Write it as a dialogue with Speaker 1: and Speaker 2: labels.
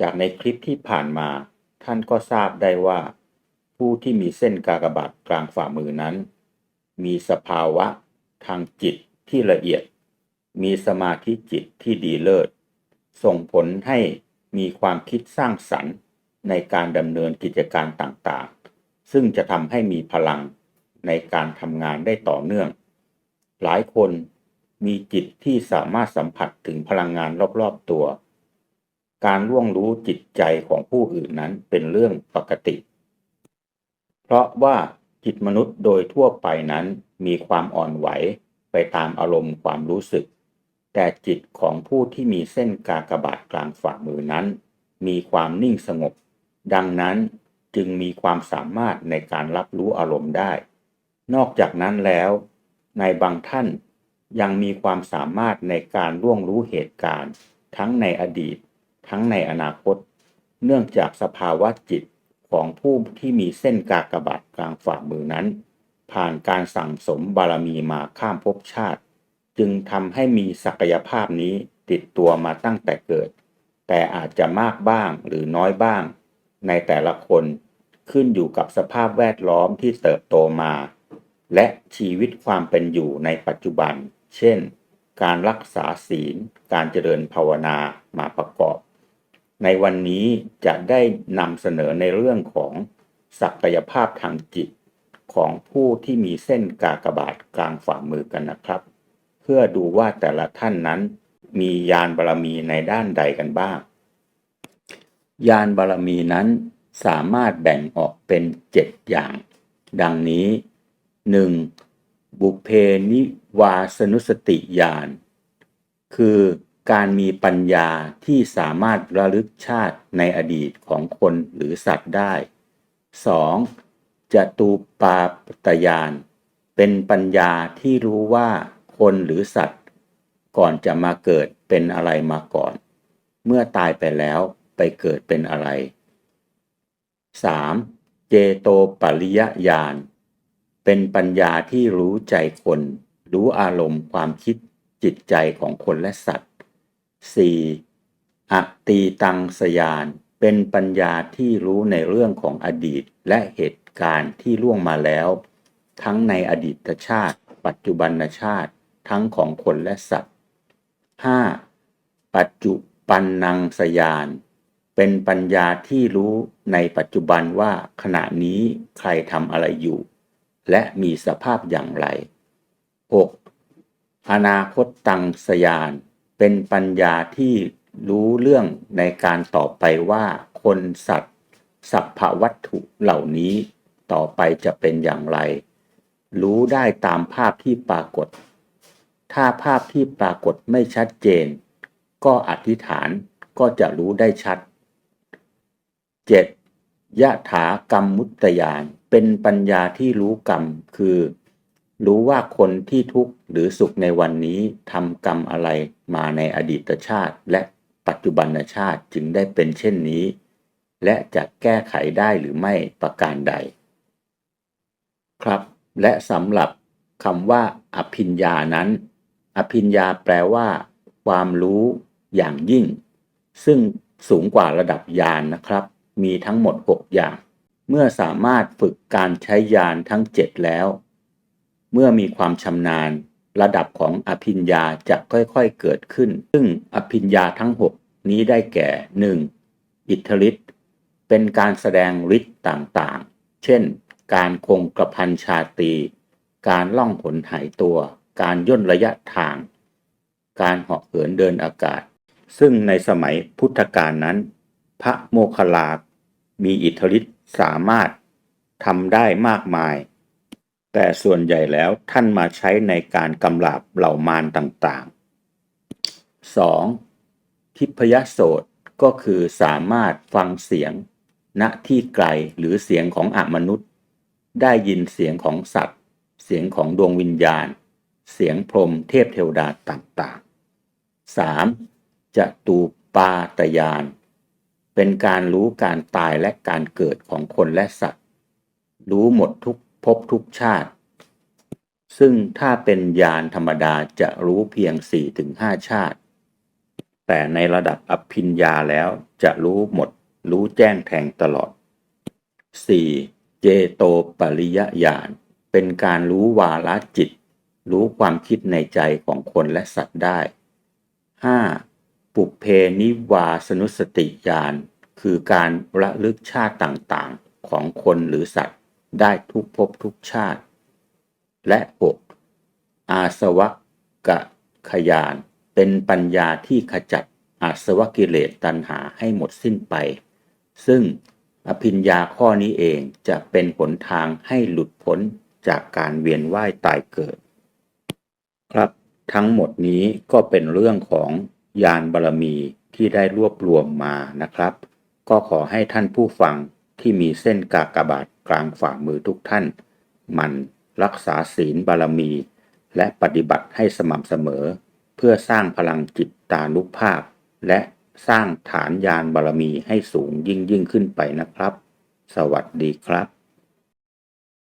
Speaker 1: จากในคลิปที่ผ่านมา ท่านก็ทราบได้ว่า ผู้ที่มีเส้นกากบาทกลางฝ่ามือนั้น มีสภาวะทางจิตที่ละเอียด มีสมาธิจิตที่ดีเลิศ ส่งผลให้มีความคิดสร้างสรรค์ในการดำเนินกิจการต่างๆ ซึ่งจะทำให้มีพลังในการทำงานได้ต่อเนื่อง หลายคนมีจิตที่สามารถสัมผัสถึงพลังงานรอบๆตัว การล่วงรู้จิตใจของผู้อื่นนั้นเป็นเรื่องปกติ เพราะว่าจิตมนุษย์โดยทั่วไปนั้นมีความอ่อนไหวไปตามอารมณ์ความรู้สึก แต่จิตของผู้ที่มีเส้นกากบาทกลางฝ่ามือนั้น มีความนิ่งสงบ ดังนั้นจึงมีความสามารถในการรับรู้อารมณ์ได้ นอกจากนั้นแล้ว ในบางท่านยังมีความสามารถในการล่วงรู้เหตุการณ์ ทั้งในอดีต ทั้งในอนาคต เนื่องจากสภาวะจิตของผู้ที่มีเส้นกากบาทกลางฝ่ามือนั้น ผ่านการสั่งสมบารมีมาข้ามภพชาติ จึงทำให้มีศักยภาพนี้ติดตัวมาตั้งแต่เกิด แต่อาจจะมากบ้างหรือน้อยบ้าง ในแต่ละคนขึ้นอยู่กับสภาพแวดล้อมที่เติบโตมา และชีวิตความเป็นอยู่ในปัจจุบัน เช่น การรักษาศีล การเจริญภาวนามาประกอบ ในวันนี้จะได้นำเสนอในเรื่องของศักยภาพทางจิตของผู้ที่มีเส้นกากบาทกลางฝ่ามือกันนะครับ เพื่อดูว่าแต่ละท่านนั้น มียานบารมีในด้านใดกันบ้าง ยานบารมีนั้นสามารถแบ่งออกเป็นเจ็ดอย่าง ดังนี้ 1. บุเพนิวาสนุสติญาณคือ การมีปัญญาที่สามารถระลึกชาติในอดีตของคนหรือสัตว์ได้ 2. จะตูปาปตยาน เป็นปัญญาที่รู้ว่าคนหรือสัตว์ ก่อนจะมาเกิดเป็นอะไรมาก่อน เมื่อตายไปแล้วไปเกิดเป็นอะไร 3. เจโตปริยญาณ เป็นปัญญาที่รู้ใจคน รู้อารมณ์ความคิดจิตใจของคนและสัตว์ 4. อตีตังสยาน เป็นปัญญาที่รู้ในเรื่องของอดีตและเหตุการณ์ที่ล่วงมาแล้ว ทั้งในอดีตชาติ ปัจจุบันชาติ ทั้งของคนและสัตว์ 5. ปัจจุปันนังสยาน เป็นปัญญาที่รู้ในปัจจุบันว่าขณะนี้ใครทำอะไรอยู่ และมีสภาพอย่างไร 6. อนาคตตังสยาน เป็นปัญญาที่รู้เรื่องในการต่อไปว่าคนสัตว์สัพพวัตถุเหล่านี้ต่อไปจะเป็นอย่างไร รู้ได้ตามภาพที่ปรากฏ ถ้าภาพที่ปรากฏไม่ชัดเจน ก็อธิษฐานก็จะรู้ได้ชัด 7. ยะถากรรมมุตตยานเป็นปัญญาที่รู้กรรมคือ รู้ว่าคนที่ทุกข์หรือสุขในวันนี้ทำกรรมอะไรมาในอดีตชาติ และปัจจุบันชาติจึงได้เป็นเช่นนี้ และจะแก้ไขได้หรือไม่ประการใด ครับ และสำหรับคำว่า อภิญญานั้น อภิญญาแปลว่า ความรู้อย่างยิ่ง ซึ่งสูงกว่าระดับญาณนนะครับ มีทั้งหมด 6 อย่าง เมื่อสามารถฝึกการใช้ญาณทั้ง 7 แล้ว เมื่อมีความชำนาญ ระดับของอภิญญาจะค่อยๆเกิดขึ้น ซึ่งอภิญญาทั้ง 6 นี้ได้แก่ 1. อิทธิฤทธิ์เป็นการแสดงฤทธิ์ต่างๆ เช่น การคงกระพันชาตี การล่องหนหายตัว การย่นระยะทาง การเหาะเหินเดินอากาศ ซึ่งในสมัยพุทธกาลนั้น พระโมคคัลลามีอิทธิฤทธิ์สามารถทำได้มากมาย แต่ส่วนใหญ่แล้วท่านมาใช้ในการกำราบเหล่ามารต่างๆ 2. ทิพยโสตก็คือสามารถฟังเสียง ณที่ไกลหรือเสียงของอมนุษย์ ได้ยินเสียงของสัตว์ เสียงของดวงวิญญาณ เสียงพรมเทพเทวดาต่างๆ 3. จะตูปาตยาน เป็นการรู้การตายและการเกิดของคนและสัตว์ รู้หมดทุก ภพทุกชาติ ซึ่งถ้าเป็นยานธรรมดาจะรู้เพียง 4-5 ชาติ แต่ในระดับอภิญญาแล้วจะรู้หมด รู้แจ้งแทงตลอด 4. เจโตปริยญาณเป็นการรู้วาลจิต รู้ความคิดในใจของคนและสัตว์ได้ 5. ปุเพนิวาสนุสติญาณคือการระลึกชาติต่างๆ ของคนหรือสัตว์ ได้ทุกภพทุกชาติ และ 6. อาสวะกะขยาน เป็นปัญญาที่ขจัดอาสวะกิเลสตัณหาให้หมดสิ้นไป ซึ่งอภิญญาข้อนี้เองจะเป็นหนทางให้หลุดพ้นจากการเวียนว่ายตายเกิด ครับทั้งหมดนี้ก็เป็นเรื่องของยานบารมีที่ได้รวบรวมมานะครับ ก็ขอให้ท่านผู้ฟังที่มีเส้นกากบาท กลางฝ่ามือทุกท่าน มันรักษาศีลบารมี และปฏิบัติให้สม่ำเสมอ เพื่อสร้างพลังจิตตานุภาพ และสร้างฐานยานบารมีให้สูงยิ่งยิ่งขึ้นไปนะครับ สวัสดีครับ